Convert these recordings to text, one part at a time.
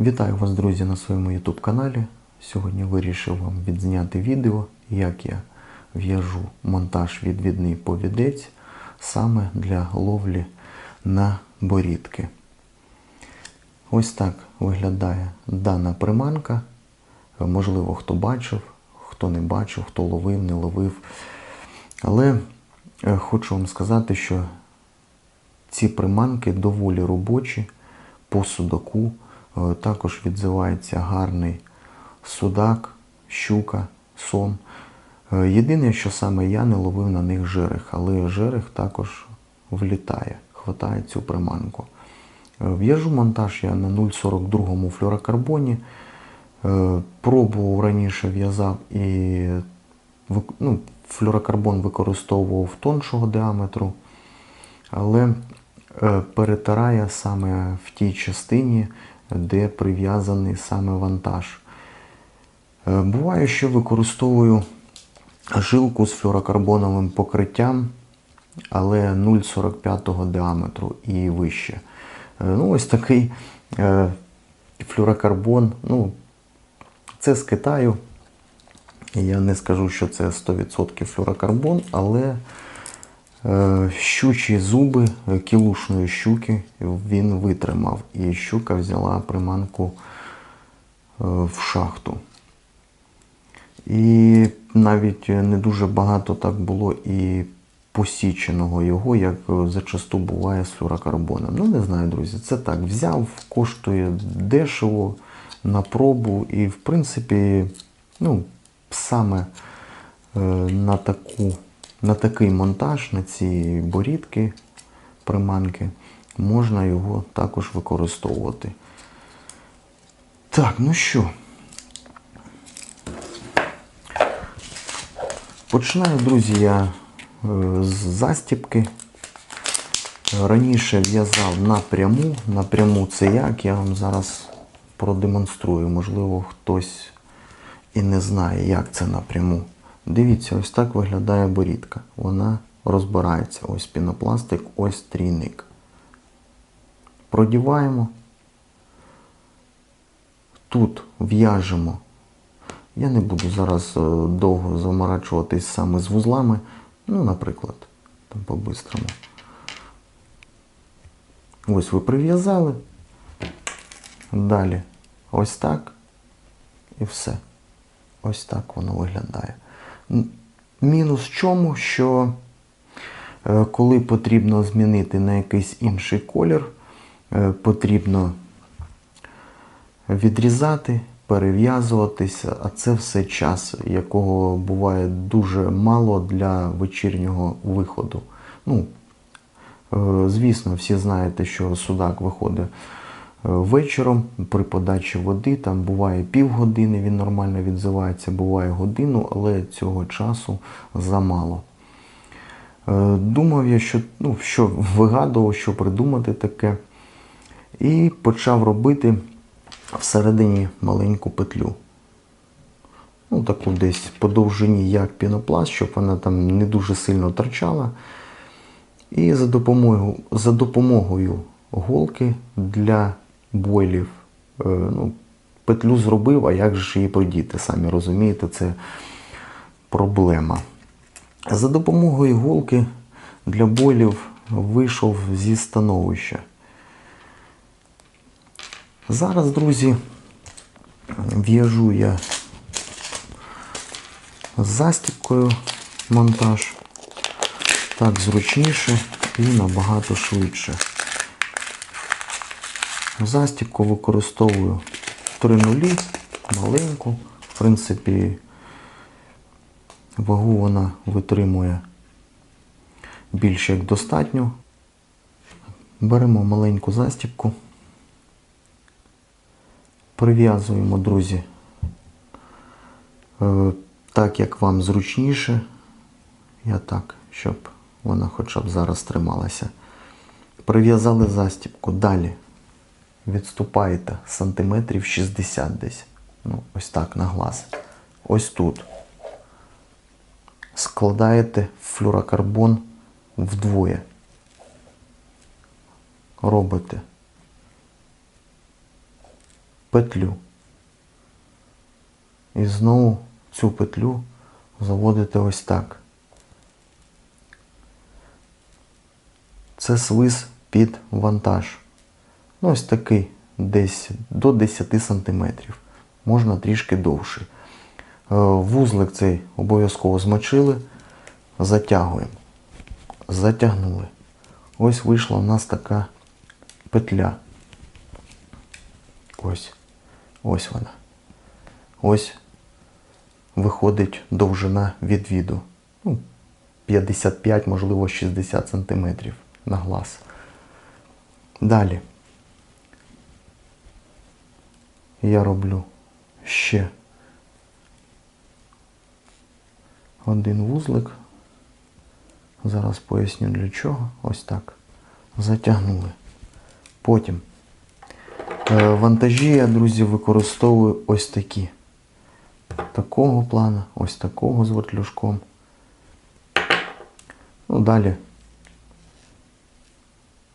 Вітаю вас, друзі, на своєму YouTube каналі. Сьогодні вирішив вам відзняти відео, як я в'яжу монтаж відвідний повідець саме для ловлі на борідки. Ось так виглядає дана приманка. Можливо, хто бачив, хто не бачив, хто ловив, не ловив. Але е, хочу вам сказати, що ці приманки доволі робочі по судаку. Е, Також відзивається гарний судак, щука, сом. Е, Єдине, що саме я не ловив на них жерех, але жерех також влітає, хватає цю приманку. Е, В'яжу монтаж я на 0,42 флюорокарбоні. Пробував раніше в'язав і ну, флюорокарбон використовував тоншого діаметру, але перетирає саме в тій частині, де прив'язаний саме вантаж. Е, Буває, що використовую жилку з флюорокарбоновим покриттям, але 0,45 діаметру і вище. Е, Ну, ось такий е, флюорокарбон. Ну, це з Китаю. Я не скажу, що це 100% флюорокарбон, але щучі зуби е, кілушної щуки він витримав. І щука взяла приманку е, в шахту. І навіть не дуже багато так було і посіченого його, як е, зачасту буває з флюорокарбоном. Ну, не знаю, друзі, це так. Взяв, коштує дешево на пробу. І, в принципі, ну, саме е, на, таку, на такий монтаж, на ці борідки, приманки, можна його також використовувати. Так, ну що. Починаю, друзі, я е, з застіпки. Раніше в'язав напряму. Напряму це як, я вам зараз продемонструю. Можливо, хтось і не знає, як це напряму. Дивіться, ось так виглядає борідка. Вона розбирається. Ось пінопластик, ось трійник. Продіваємо. Тут в'яжемо. Я не буду зараз е, довго заморачуватись саме з вузлами. Ну, наприклад, там по-бистрому. Ось ви прив'язали. Далі ось так. І все. Ось так воно виглядає. Мінус в чому, що е, коли потрібно змінити на якийсь інший колір, е, потрібно відрізати, перев'язуватися, а це все час, якого буває дуже мало для вечірнього виходу. Ну, е, звісно, всі знаєте, що судак виходить вечором при подачі води. Там буває півгодини, він нормально відзивається, буває годину, але цього часу замало. Е, Думав я, що, ну, що вигадував, що придумати таке. І почав робити всередині маленьку петлю. Ну, таку десь по довжині, як пінопласт, щоб вона там не дуже сильно торчала. І за допомогою, за допомогою голки для бойлів е, ну, петлю зробив, а як же її продіти? Самі розумієте, це проблема. За допомогою голки для бойлів вийшов зі становища. Зараз, друзі, в'яжу я з застіпкою монтаж. Так зручніше і набагато швидше. Застіпку використовую 3 нулі, маленьку. В принципі, вагу вона витримує більше як достатньо. Беремо маленьку застіпку. Прив'язуємо, друзі, е, так, як вам зручніше. Я так, щоб вона хоча б зараз трималася. Прив'язали застіпку. Далі відступаєте сантиметрів 60 десь. Ну, ось так на глаз. Ось тут. Складаєте флюрокарбон вдвоє. Робите петлю. І знову цю петлю заводите ось так. Це свис під вантаж. Ну, ось такий, десь до 10 см. Можна трішки довший. Е, Вузлик цей обов'язково змочили, затягуємо. Затягнули. Ось вийшла у нас така петля. Ось. Ось вона. Ось виходить довжина відвіду. Ну, 55, можливо, 60 см на глаз. Далі. Я роблю ще один вузлик. Зараз поясню для чого. Ось так. Затягнули. Потім е, вантажі я, друзі, використовую ось такі. Такого плана, ось такого з вертлюжком. Ну, далі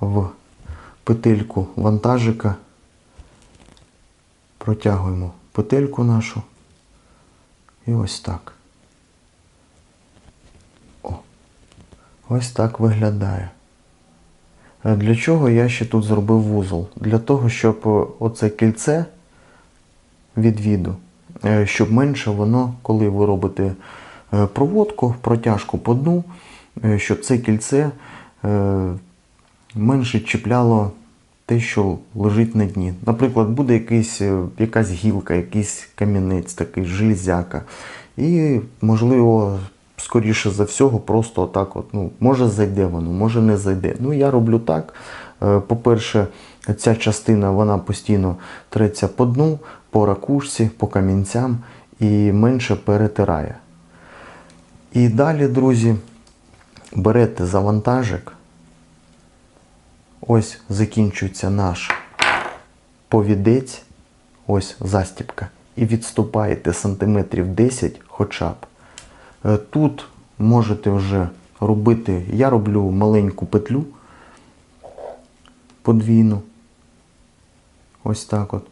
в петельку вантажика протягуємо петельку нашу. І ось так. О. Ось так виглядає. Е, Для чого я ще тут зробив вузол? Для того, щоб е, оце кільце відвіду, е, щоб менше воно, коли ви робите проводку, протяжку по дну, щоб це кільце менше чіпляло те, що лежить на дні. Наприклад, буде якийсь, е, якась гілка, якийсь камінець, такий железяка. І, можливо, скоріше за всього, просто отак, от, ну, може зайде воно, може не зайде. Ну, я роблю так. Е, По-перше, ця частина вона постійно треться по дну, по ракушці, по камінцям і менше перетирає. І далі, друзі, берете завантажик. Ось закінчується наш повідець, ось застібка, і відступаєте сантиметрів 10 хоча б. Е, Тут можете вже робити, я роблю маленьку петлю подвійну. Ось так от.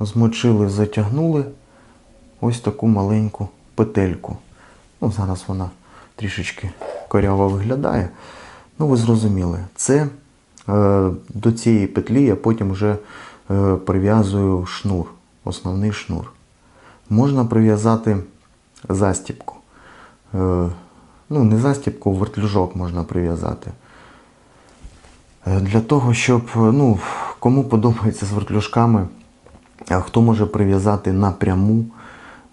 Змочили, затягнули ось таку маленьку петельку. Ну, зараз вона трішечки коряво виглядає. Ну, ви зрозуміли, це е, до цієї петлі я потім вже е, прив'язую шнур, основний шнур. Можна прив'язати застібку. Е, ну, не застібку, вертлюжок можна прив'язати. Е, Для того, щоб, е, ну, кому подобається з вертлюжками, хто може прив'язати напряму,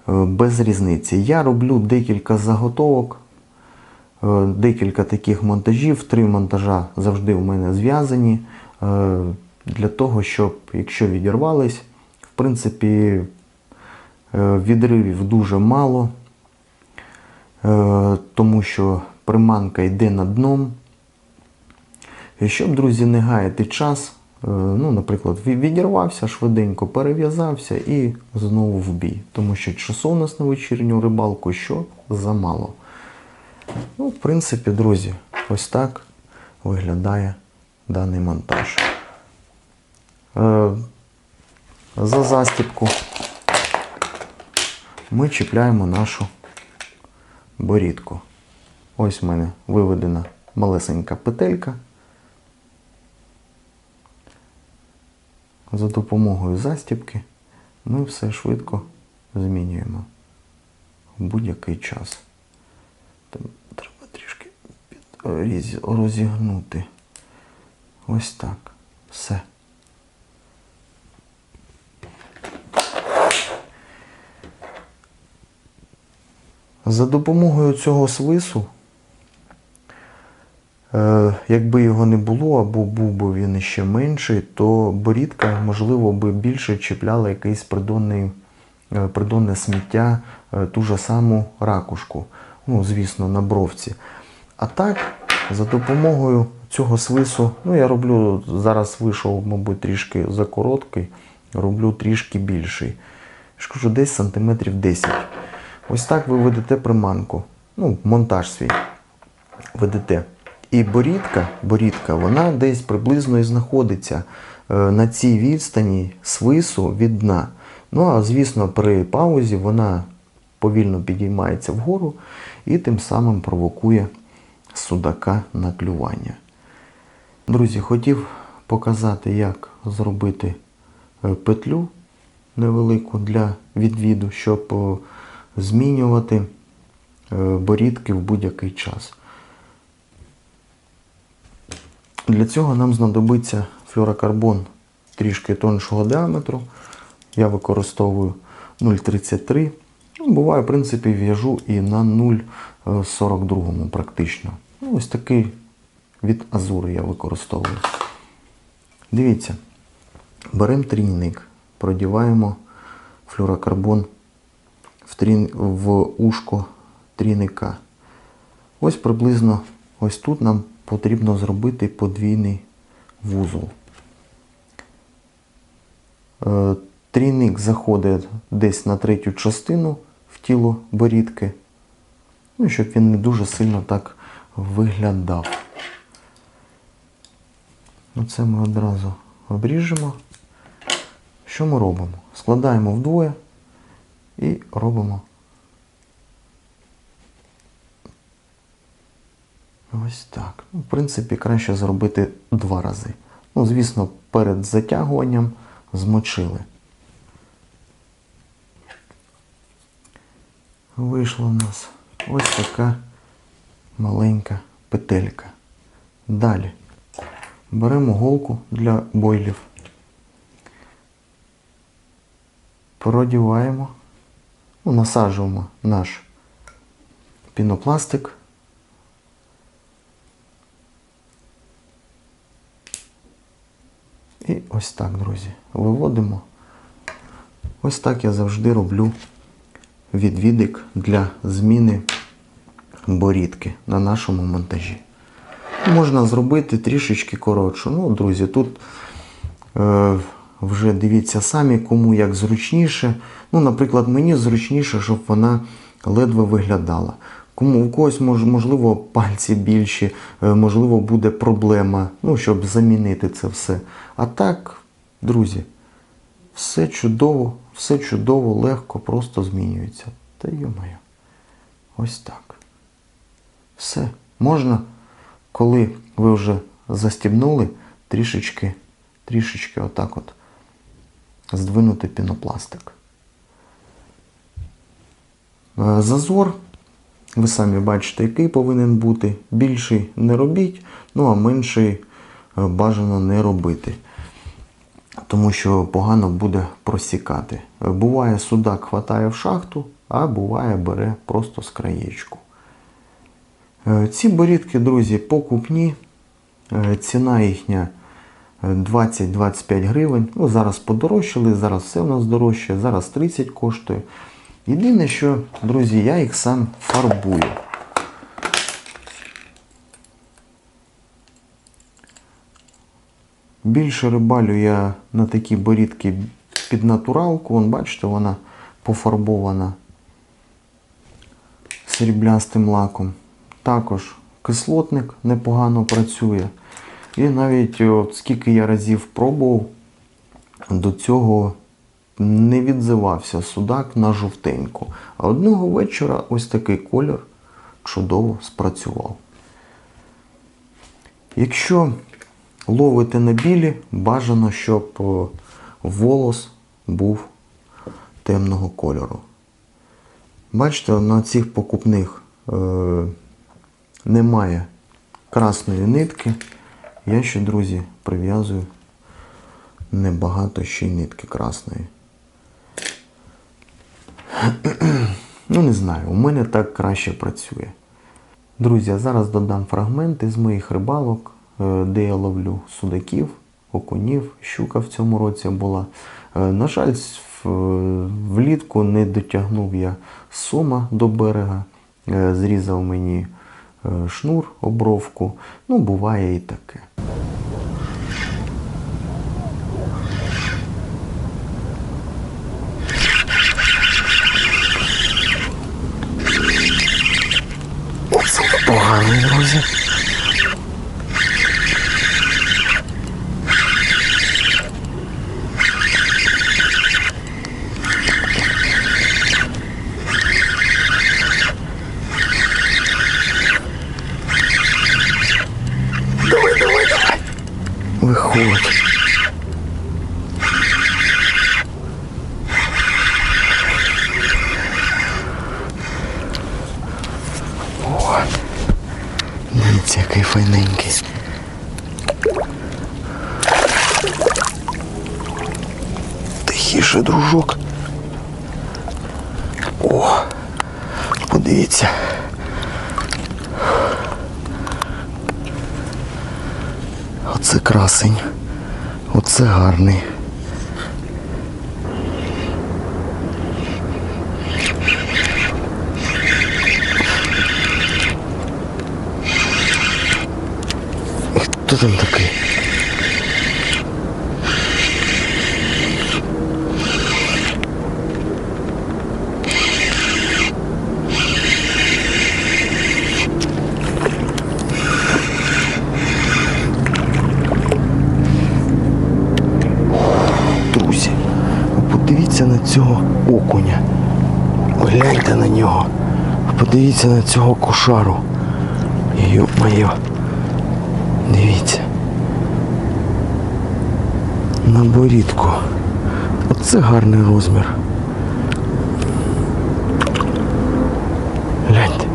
е, без різниці. Я роблю декілька заготовок, декілька таких монтажів. Три монтажа завжди в мене зв'язані. е, Для того, щоб, якщо відірвались, в принципі, е, відривів дуже мало, е, тому що приманка йде на дном. Щоб, друзі, не гаяти час, е, ну, наприклад, відірвався швиденько, перев'язався і знову в бій. Тому що часу у нас на вечірню рибалку що замало. Ну, в принципі, друзі, ось так виглядає даний монтаж. Е, За застібку ми чіпляємо нашу борідку. Ось в мене виведена малесенька петелька. За допомогою застібки ми все швидко змінюємо в будь-який час. Там Треба трішки підріз- розігнути. Ось так. Все. За допомогою цього свису, е, якби його не було, або був би він ще менший, то борідка, можливо, би більше чіпляла якийсь придонний, е, придонне сміття, е, ту ж саму ракушку. Ну, звісно, на бровці. А так, за допомогою цього свису, ну я роблю, зараз вийшов, мабуть, трішки закороткий, роблю трішки більший. Я десь сантиметрів 10. Ось так ви ведете приманку. Ну, монтаж свій ведете. І борідка, борідка, вона десь приблизно і знаходиться е, на цій відстані свису від дна. Ну а звісно, при паузі вона повільно підіймається вгору і тим самим провокує судака на клювання. Друзі, хотів показати, як зробити е, петлю невелику для відвіду, щоб е, змінювати е, борідки в будь-який час. Для цього нам знадобиться флюорокарбон трішки тоншого діаметру. Я використовую 0,33. Ну, буває, в принципі, в'яжу і на 0,42 практично. Ну, ось такий від азури я використовую. Дивіться, беремо трійник, продіваємо флюорокарбон в, трін... в ушко трійника. Ось приблизно ось тут нам потрібно зробити подвійний вузол. Е, Трійник заходить десь на третю частину тіло борідки, ну, щоб він не дуже сильно так виглядав. Оце ми одразу обріжемо. Що ми робимо? Складаємо вдвоє і робимо ось так. Ну, В принципі, краще зробити два рази. Ну, звісно, перед затягуванням змочили. Вийшла в нас ось така маленька петелька. Далі беремо голку для бойлів. Продіваємо, ну, насаджуємо наш пінопластик. І ось так, друзі, виводимо. Ось так я завжди роблю відвідик для зміни борідки на нашому монтажі. Можна зробити трішечки коротше. Ну, друзі, тут е, вже дивіться самі, кому як зручніше. Ну, наприклад, мені зручніше, щоб вона ледве виглядала. Кому у когось мож, можливо пальці більші, е, можливо, буде проблема, ну, щоб замінити це все. А так, друзі, все чудово, все чудово, легко, просто змінюється. Та йомаю. Ось так. Все. Можна, коли ви вже застібнули, трішечки, трішечки отак от здвинути пінопластик. Е, Зазор, ви самі бачите, який повинен бути. Більший не робіть, ну а менший е, бажано не робити. Тому що погано буде просікати. Е, Буває, судак хватає в шахту, а буває, бере просто з краєчку. Е, Ці борідки, друзі, покупні. Е, Ціна їхня е, 20-25 гривень. Ну, зараз подорожчали, зараз все у нас дорожче, зараз 30 коштує. Єдине, що, друзі, я їх сам фарбую. Більше рибалю я на такі борідки під натуралку. Вон, бачите, вона пофарбована сріблястим лаком. Також кислотник непогано працює. І навіть от скільки я разів пробував, до цього не відзивався судак на жовтеньку. А одного вечора ось такий колір чудово спрацював. Якщо ловите на білі, бажано, щоб е, волос був темного кольору. Бачите, на цих покупних е, немає красної нитки. Я ще, друзі, прив'язую небагато ще й нитки красної. Ну, не знаю, у мене так краще працює. Друзі, а зараз додам фрагменти з моїх рибалок, де я ловлю судаків, окунів, щука в цьому році була. Е, На жаль, влітку не дотягнув я сома до берега, Е, зрізав мені е, шнур, обровку. Ну, буває і таке. Поганий, друзі. О, подивіться. Оце красень. Оце гарний. Хто там такий? Подивіться на цього окуня. Гляньте на нього. Подивіться на цього кошару. Йо-моє. Дивіться. На борідку. Оце гарний розмір. Гляньте.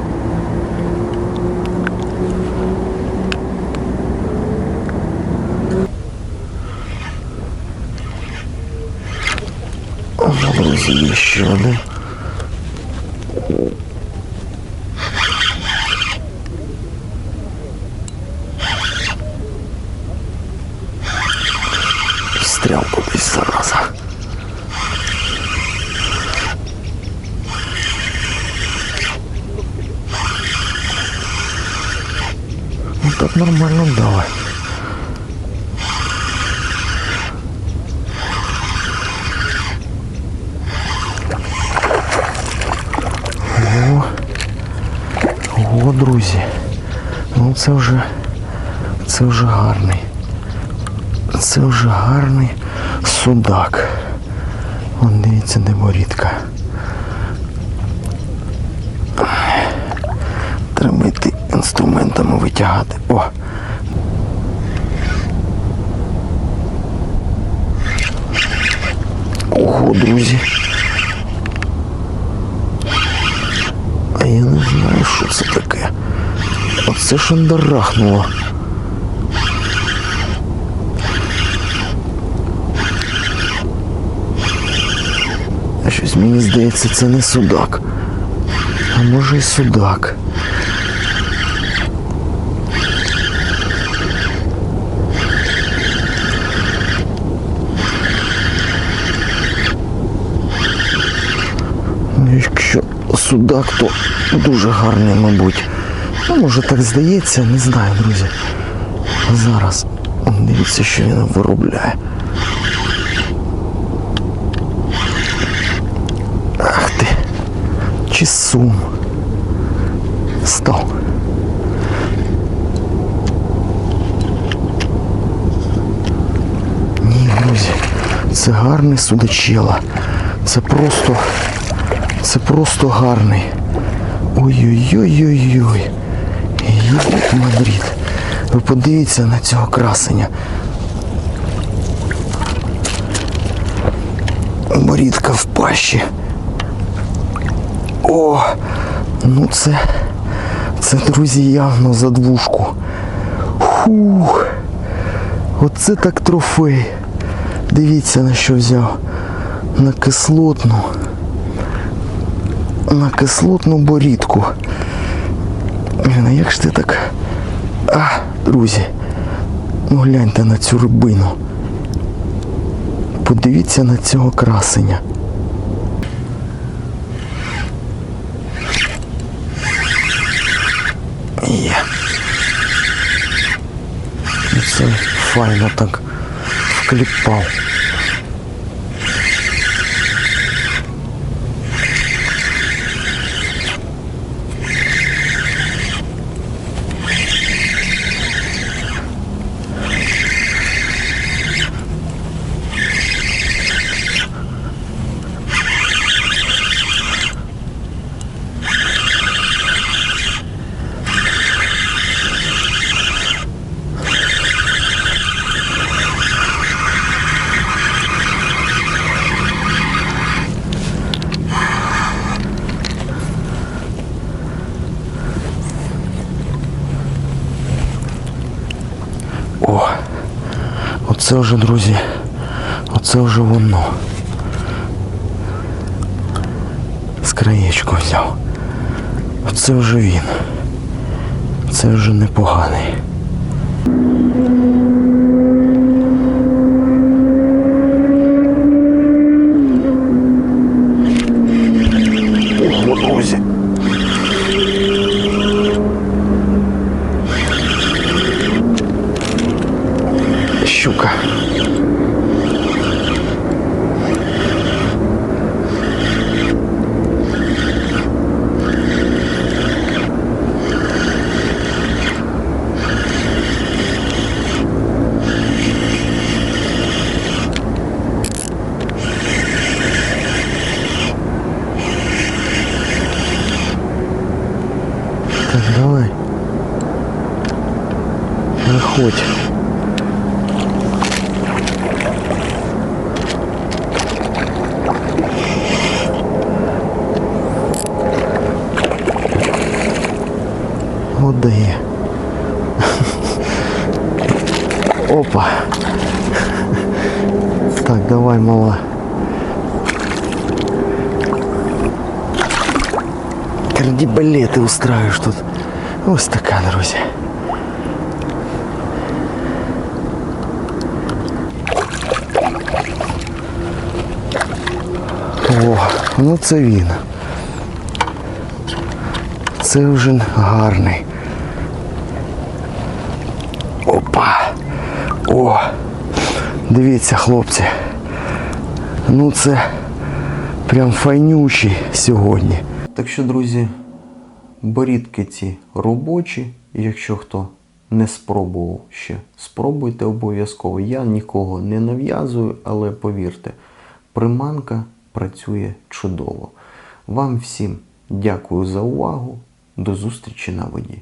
О, друзі, є ще один. Встрял кудись зараза. Ну так нормально давай. Друзі. Ну це вже це вже гарний. Це вже гарний судак. Вон дивіться, де борідка. Треба йти інструментами витягати. О! Ого, друзі. А я не знаю, що це таке. Оце шандарахнуло. А щось мені здається, це не судак. А може і судак. Ну, Якщо судак, то дуже гарний, мабуть. Ну, може так здається, не знаю, друзі. Зараз дивіться, що він виробляє. Ах ти. Чи сум. Став. Ні, друзі, це гарний судачела. Це просто. Це просто гарний. Ой-ой-ой-ой-ой. Мадрид. Ви подивіться на цього красення. Борідка в пащі. О, ну це, це, друзі, явно за двушку. Фух. Оце так трофей. Дивіться на що взяв. На кислотну. На кислотну борідку. Блін, а як ж ти так. А, друзі. Ну гляньте на цю рибину. Подивіться на цього красення. Є. Це файно так вкліпав. Вже, друзі, оце вже воно. З краєчку взяв. Оце вже він. Це вже непоганий. Выходь. От дає. Опа. Так, давай, мала. Кардібалети устраиваешь тут. Ось така, друзі. Ну це він. Це вже гарний. Опа. О! Дивіться, хлопці. Ну це прям файнючий сьогодні. Так що, друзі, борідки ці робочі. Якщо хто не спробував ще, спробуйте обов'язково. Я нікого не нав'язую, але повірте, приманка працює чудово. Вам всім дякую за увагу. До зустрічі на воді.